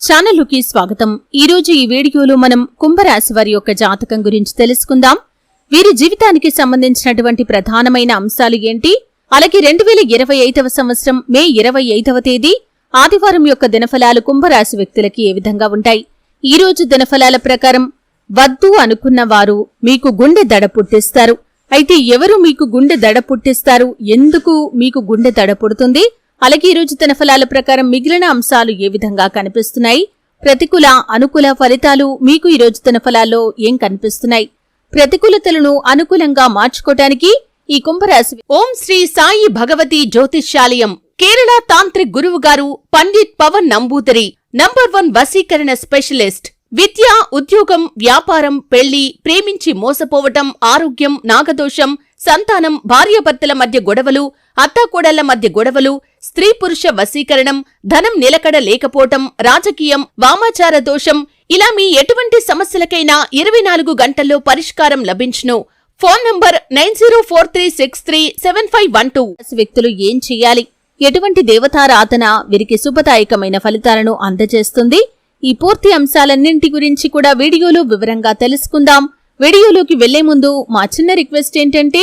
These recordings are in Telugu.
ఛానల్కి స్వాగతం. ఈ రోజు ఈ వీడియోలో మనం కుంభరాశి వారి యొక్క జాతకం గురించి తెలుసుకుందాం. వీరి జీవితానికి సంబంధించినటువంటి ప్రధానమైన అంశాలు ఏంటి? అలాగే రెండు వేల ఇరవై ఐదవ సంవత్సరం మే ఇరవై ఐదవ తేదీ ఆదివారం యొక్క దినఫలాలు కుంభరాశి వ్యక్తులకి ఏ విధంగా ఉంటాయి? ఈ రోజు దినఫలాల ప్రకారం వద్దు అనుకున్న వారు మీకు గుండె దడ పుట్టిస్తారు. అయితే ఎవరు మీకు గుండె దడ పుట్టిస్తారు? ఎందుకు మీకు గుండె దడ పుడుతుంది? అలాగే ఈ రోజు తన ఫలాల ప్రకారం మిగిలిన అంశాలు ఏ విధంగా కనిపిస్తున్నాయి? ప్రతికూల అనుకూల ఫలితాలు మీకు ఈ రోజు తన ఫలాల్లో ఏం కనిపిస్తున్నాయి? ప్రతికూలతలను అనుకూలంగా మార్చుకోవటానికి ఈ కుంభరాశి ఓం శ్రీ సాయి భగవతి జ్యోతిష్యాలయం కేరళ తాంత్రిక్ గురువు గారు పండిత్ పవన్ నంబూదరి నంబర్ వన్ వసీకరణ స్పెషలిస్ట్ విద్య ఉద్యోగం వ్యాపారం పెళ్ళి ప్రేమించి మోసపోవటం ఆరోగ్యం నాగదోషం సంతానం భార్యాభర్తల మధ్య గొడవలు అత్తాకోడళ్ళ మధ్య గొడవలు స్త్రీ పురుష వశీకరణం ధనం నిలకడ లేకపోవటం రాజకీయం వామాచార దోషం ఇలా మీ ఎటువంటి సమస్యలకైనా ఇరవై నాలుగు గంటల్లో పరిష్కారం లభించును. Phone number nine zero four three six three seven five one two. వ్యక్తులు ఏం చేయాలి? ఎటువంటి దేవతారాధన వీరికి శుభదాయకమైన ఫలితాలను అందజేస్తుంది? ఈ పూర్తి అంశాలన్నింటి గురించి కూడా వీడియోలో వివరంగా తెలుసుకుందాం. వీడియోలోకి వెళ్ళే ముందు మా చిన్న రిక్వెస్ట్ ఏంటంటే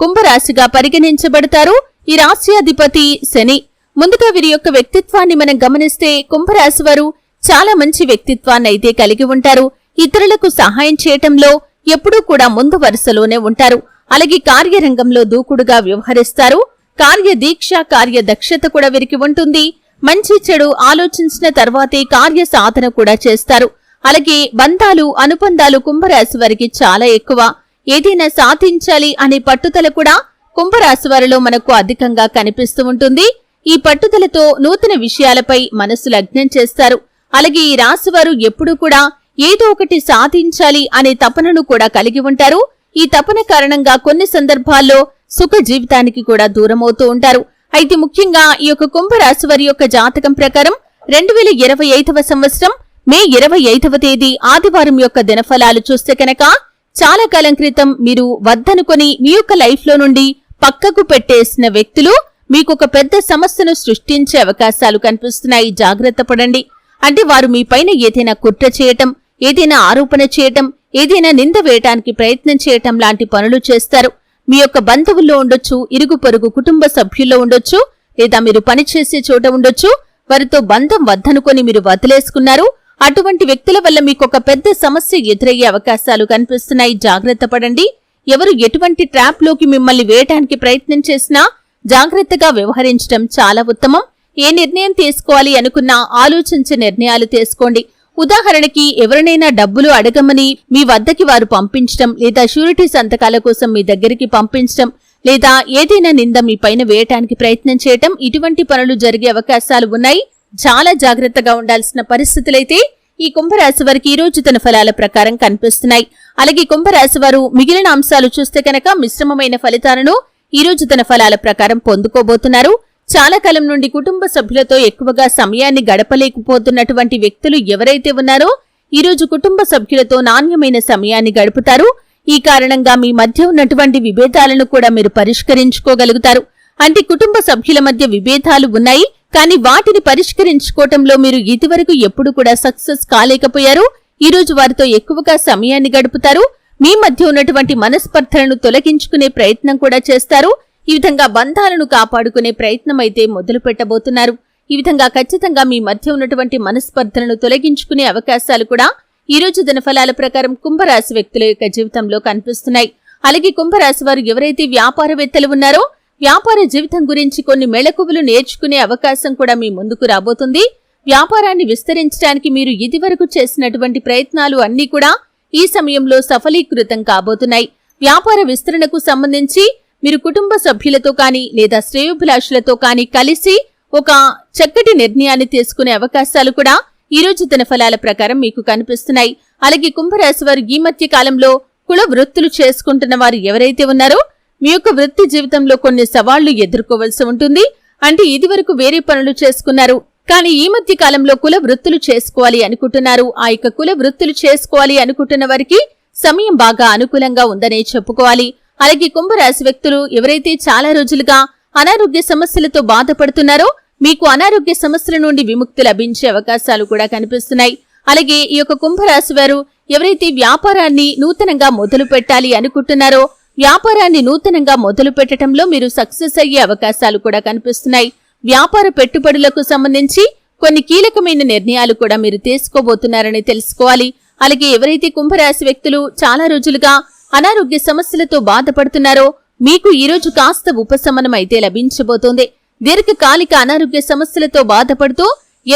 కుంభరాశిగా పరిగణించబడతారు. ఈ రాశ్యాధిపతి శని. ముందుగా వీరి యొక్క వ్యక్తిత్వాన్ని మనం గమనిస్తే కుంభరాశి వారు చాలా మంచి వ్యక్తిత్వాన్ని అయితే కలిగి ఉంటారు. ఇతరులకు సహాయం చేయటంలో ఎప్పుడూ కూడా ముందు వరుసలోనే ఉంటారు. అలాగే కార్యరంగంలో దూకుడుగా వ్యవహరిస్తారు. కార్యదీక్ష కార్యదక్షత కూడా వీరికి ఉంటుంది. మంచి చెడు ఆలోచించిన తర్వాతే కార్య సాధన కూడా చేస్తారు. అలాగే బంధాలు అనుబంధాలు కుంభరాశి వారికి చాలా ఎక్కువ. ఏదైనా సాధించాలి అనే పట్టుదల కూడా కుంభరాశి వారిలో మనకు అధికంగా కనిపిస్తూ ఉంటుంది. ఈ పట్టుదలతో నూతన విషయాలపై మనసు లగ్నం చేస్తారు. అలాగే ఈ రాశి వారు ఎప్పుడూ కూడా ఏదో ఒకటి సాధించాలి అనే తపనను కూడా కలిగి ఉంటారు. ఈ తపన కారణంగా కొన్ని సందర్భాల్లో సుఖ జీవితానికి కూడా దూరమవుతూ ఉంటారు. అయితే ముఖ్యంగా ఈ యొక్క కుంభరాశి వారి యొక్క జాతకం ప్రకారం రెండు వేల ఇరవై ఐదవ సంవత్సరం మే ఇరవై ఐదవ తేదీ ఆదివారం యొక్క దినఫలాలు చూస్తే కనుక చాలా కాలం క్రితం మీరు వద్దనుకొని మీ యొక్క లైఫ్లో నుండి పక్కకు పెట్టేసిన వ్యక్తులు మీకు ఒక పెద్ద సమస్యను సృష్టించే అవకాశాలు కనిపిస్తున్నాయి. జాగ్రత్త పడండి. అంటే వారు మీ పైన ఏదైనా కుట్ర చేయటం ఏదైనా ఆరోపణ చేయటం ఏదైనా నింద వేయటానికి ప్రయత్నం చేయటం లాంటి పనులు చేస్తారు. మీ యొక్క బంధువుల్లో ఉండొచ్చు ఇరుగు పొరుగు కుటుంబ సభ్యుల్లో ఉండొచ్చు లేదా మీరు పనిచేసే చోట ఉండొచ్చు వారితో బంధం వద్దనుకొని మీరు వదిలేసుకున్నారు. అటువంటి వ్యక్తుల వల్ల మీకు ఒక పెద్ద సమస్య ఎదురయ్యే అవకాశాలు కనిపిస్తున్నాయి. జాగ్రత్త పడండి. ఎవరు ఎటువంటి ట్రాప్లోకి మిమ్మల్ని వేయటానికి ప్రయత్నం చేసినా జాగ్రత్తగా వ్యవహరించడం చాలా ఉత్తమం. ఏ నిర్ణయం తీసుకోవాలి అనుకున్నా ఆలోచించే నిర్ణయాలు తీసుకోండి. ఉదాహరణకి ఎవరినైనా డబ్బులు అడగమని మీ వద్దకి వారు పంపించడం లేదా షూరిటీ సంతకాల కోసం మీ దగ్గరికి పంపించడం లేదా ఏదైనా నింద మీ పైన వేయటానికి ప్రయత్నం చేయటం ఇటువంటి పనులు జరిగే అవకాశాలు ఉన్నాయి. చాలా జాగ్రత్తగా ఉండాల్సిన పరిస్థితులైతే ఈ కుంభరాశి వారికి ఈ రోజు తన ఫలాల ప్రకారం కనిపిస్తున్నాయి. అలాగే కుంభరాశి వారు మిగిలిన అంశాలు చూస్తే కనుక మిశ్రమమైన ఫలితాలను ఈ రోజు తన ఫలాల ప్రకారం పొందుకోబోతున్నారు. చాలా కాలం నుండి కుటుంబ సభ్యులతో ఎక్కువగా సమయాన్ని గడపలేకపోతున్నటువంటి వ్యక్తులు ఎవరైతే ఉన్నారో ఈ రోజు కుటుంబ సభ్యులతో నాణ్యమైన సమయాన్ని గడుపుతారు. ఈ కారణంగా మీ మధ్య ఉన్నటువంటి విభేదాలను కూడా మీరు పరిష్కరించుకోగలుగుతారు. అంటే కుటుంబ సభ్యుల మధ్య విభేదాలు ఉన్నాయి. కానీ వాటిని పరిష్కరించుకోవటంలో మీరు ఇదివరకు ఎప్పుడు కూడా సక్సెస్ కాలేకపోయారు. ఈ రోజు వారితో ఎక్కువగా సమయాన్ని గడుపుతారు. మీ మధ్య ఉన్నటువంటి మనస్పర్ధలను తొలగించుకునే ప్రయత్నం కూడా చేస్తారు. ఈ విధంగా బంధాలను కాపాడుకునే ప్రయత్నం అయితే మొదలు పెట్టబోతున్నారు. ఈ విధంగా ఖచ్చితంగా మీ మధ్య ఉన్నటువంటి మనస్పర్ధలను తొలగించుకునే అవకాశాలు కూడా ఈ రోజు దినఫలాల ప్రకారం కుంభరాశి వ్యక్తుల యొక్క జీవితంలో కనిపిస్తున్నాయి. అలాగే కుంభరాశి వారు ఎవరైతే వ్యాపారవేత్తలు ఉన్నారో వ్యాపార జీవితం గురించి కొన్ని మెళకువలు నేర్చుకునే అవకాశం కూడా మీ ముందుకు రాబోతుంది. వ్యాపారాన్ని విస్తరించడానికి మీరు ఇదివరకు చేసినటువంటి ప్రయత్నాలు అన్నీ కూడా ఈ సమయంలో సఫలీకృతం కాబోతున్నాయి. వ్యాపార విస్తరణకు సంబంధించి మీరు కుటుంబ సభ్యులతో కానీ లేదా శ్రేయోభిలాషులతో కానీ కలిసి ఒక చక్కటి నిర్ణయాన్ని తీసుకునే అవకాశాలు కూడా ఈ రోజు దినఫలాల ప్రకారం మీకు కనిపిస్తున్నాయి. అలాగే కుంభరాశి వారు ఈ మధ్య కాలంలో కుల వృత్తులు చేసుకుంటున్న వారు ఎవరైతే ఉన్నారో మీ యొక్క వృత్తి జీవితంలో కొన్ని సవాళ్ళు ఎదుర్కోవలసి ఉంటుంది. అంటే ఇదివరకు వేరే పనులు చేసుకున్నారు. కానీ ఈ మధ్య కాలంలో కుల వృత్తులు చేసుకోవాలి అనుకుంటున్నారు. ఆ యొక్క కుల వృత్తులు చేసుకోవాలి అనుకుంటున్న వారికి సమయం బాగా అనుకూలంగా ఉందనే చెప్పుకోవాలి. అలాగే కుంభరాశి వ్యక్తులు ఎవరైతే చాలా రోజులుగా అనారోగ్య సమస్యలతో బాధపడుతున్నారో మీకు అనారోగ్య సమస్యల నుండి విముక్తి లభించే అవకాశాలు కూడా కనిపిస్తున్నాయి. అలాగే ఈ యొక్క కుంభరాశి వారు ఎవరైతే వ్యాపారాన్ని నూతనంగా మొదలు పెట్టాలి అనుకుంటున్నారో వ్యాపారాన్ని నూతనంగా మొదలు పెట్టడంలో మీరు సక్సెస్ అయ్యే అవకాశాలు కూడా కనిపిస్తున్నాయి. వ్యాపార పెట్టుబడులకు సంబంధించి కొన్ని కీలకమైన నిర్ణయాలు కూడా మీరు తీసుకోబోతున్నారని తెలుసుకోవాలి. అలాగే ఎవరైతే కుంభరాశి వ్యక్తులు చాలా రోజులుగా అనారోగ్య సమస్యలతో బాధపడుతున్నారో మీకు ఈరోజు కాస్త ఉపశమనం అయితే లభించబోతోంది. దీర్ఘకాలిక అనారోగ్య సమస్యలతో బాధపడుతూ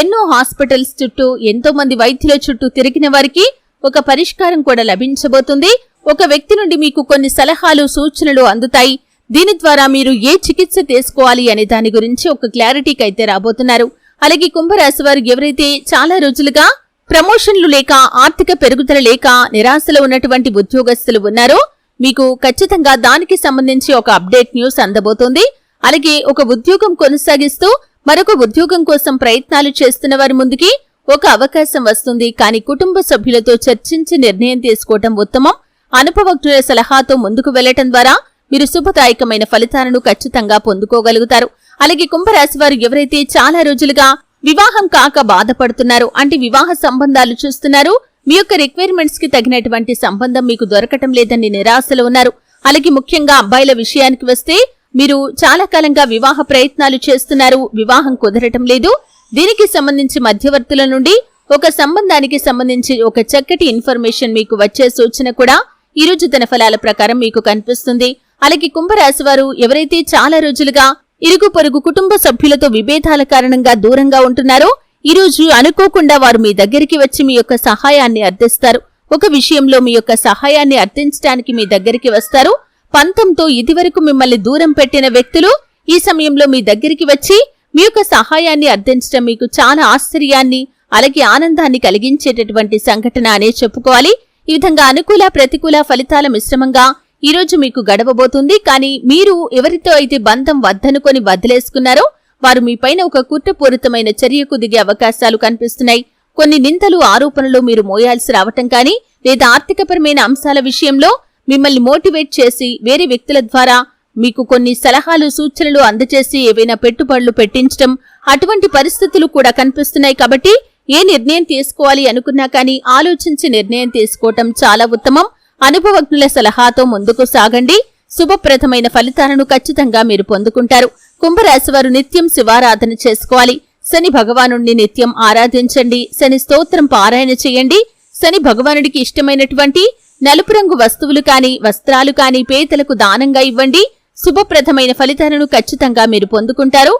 ఎన్నో హాస్పిటల్స్ చుట్టూ ఎంతో మంది వైద్యుల చుట్టూ తిరిగిన వారికి ఒక పరిష్కారం కూడా లభించబోతుంది. ఒక వ్యక్తి నుండి మీకు కొన్ని సలహాలు సూచనలు అందుతాయి. దీని ద్వారా మీరు ఏ చికిత్స తీసుకోవాలి అనే దాని గురించి ఒక క్లారిటీకి అయితే రాబోతున్నారు. అలాగే కుంభరాశి వారు ఎవరైతే చాలా రోజులుగా ప్రమోషన్లు లేక ఆర్థిక పెరుగుదల లేక నిరాశలో ఉన్నటువంటి ఉద్యోగస్తులు ఉన్నారో మీకు ఖచ్చితంగా దానికి సంబంధించి ఒక అప్డేట్ న్యూస్ అందబోతోంది. అలాగే ఒక ఉద్యోగం కొనసాగిస్తూ మరొక ఉద్యోగం కోసం ప్రయత్నాలు చేస్తున్న వారి ముందుకి ఒక అవకాశం వస్తుంది. కానీ కుటుంబ సభ్యులతో చర్చించి నిర్ణయం తీసుకోవటం ఉత్తమం. అనుభవజ్ఞుల సలహాతో ముందుకు వెళ్ళటం ద్వారా మీరు శుభదాయకమైన ఫలితాలను ఖచ్చితంగా పొందుకోగలుగుతారు. అలాగే కుంభరాశి వారు ఎవరైతే చాలా రోజులుగా వివాహం కాక బాధపడుతున్నారు అంటే వివాహ సంబంధాలు చూస్తున్నారు మీ యొక్క రిక్వైర్మెంట్స్కి తగినటువంటి సంబంధం మీకు దొరకటం లేదని నిరాశలో ఉన్నారు. అలాగే ముఖ్యంగా అబ్బాయిల విషయానికి వస్తే మీరు చాలా కాలంగా వివాహ ప్రయత్నాలు చేస్తున్నారు వివాహం కుదరటం లేదు. దీనికి సంబంధించి మధ్యవర్తుల నుండి ఒక సంబంధానికి సంబంధించి ఒక చక్కటి ఇన్ఫర్మేషన్ మీకు వచ్చే సూచన కూడా ఈ రోజు ఫలాల ప్రకారం మీకు కనిపిస్తుంది. అలాగే కుంభరాశి వారు ఎవరైతే చాలా రోజులుగా ఇరుగు పొరుగు కుటుంబ సభ్యులతో విభేదాల కారణంగా దూరంగా ఉంటున్నారో ఈ రోజు అనుకోకుండా వారు మీ దగ్గరికి వచ్చి మీ యొక్క సహాయాన్ని అర్థిస్తారు. ఒక విషయంలో మీ యొక్క సహాయాన్ని అర్థించడానికి మీ దగ్గరికి వస్తారు. పంతంతో ఇదివరకు మిమ్మల్ని దూరం పెట్టిన వ్యక్తులు ఈ సమయంలో మీ దగ్గరికి వచ్చి మీ యొక్క సహాయాన్ని అర్థించడం మీకు చాలా ఆశ్చర్యాన్ని అలాగే ఆనందాన్ని కలిగించేటటువంటి సంఘటన అనే చెప్పుకోవాలి. ఈ విధంగా అనుకూల ప్రతికూల ఫలితాల మిశ్రమంగా ఈరోజు మీకు గడవబోతుంది. కానీ మీరు ఎవరితో అయితే బంధం వద్దనుకొని వదిలేసుకున్నారో వారు మీపైన ఒక కుట్రపూరితమైన చర్యకు దిగే అవకాశాలు కనిపిస్తున్నాయి. కొన్ని నిందలు ఆరోపణలు మీరు మోయాల్సి రావటం కానీ లేదా ఆర్థికపరమైన అంశాల విషయంలో మిమ్మల్ని మోటివేట్ చేసి వేరే వ్యక్తుల ద్వారా మీకు కొన్ని సలహాలు సూచనలు అందజేసి ఏవైనా పెట్టుబడులు పెట్టించడం అటువంటి పరిస్థితులు కూడా కనిపిస్తున్నాయి కాబట్టి ఏ నిర్ణయం తీసుకోవాలి అనుకున్నా కానీ ఆలోచించి నిర్ణయం తీసుకోవటం చాలా ఉత్తమం. అనుభవజ్ఞుల సలహాతో ముందుకు సాగండి. శుభప్రదమైన ఫలితాలను ఖచ్చితంగా మీరు పొందుకుంటారు. కుంభరాశివారు నిత్యం శివారాధన చేసుకోవాలి. శని భగవాను నిత్యం ఆరాధించండి. శని స్తోత్రం పారాయణ చేయండి. శని భగవానుడికి ఇష్టమైనటువంటి నలుపు రంగు వస్తువులు కాని వస్త్రాలు కాని పేదలకు దానంగా ఇవ్వండి. శుభప్రదమైన ఫలితాలను ఖచ్చితంగా మీరు పొందుకుంటారు.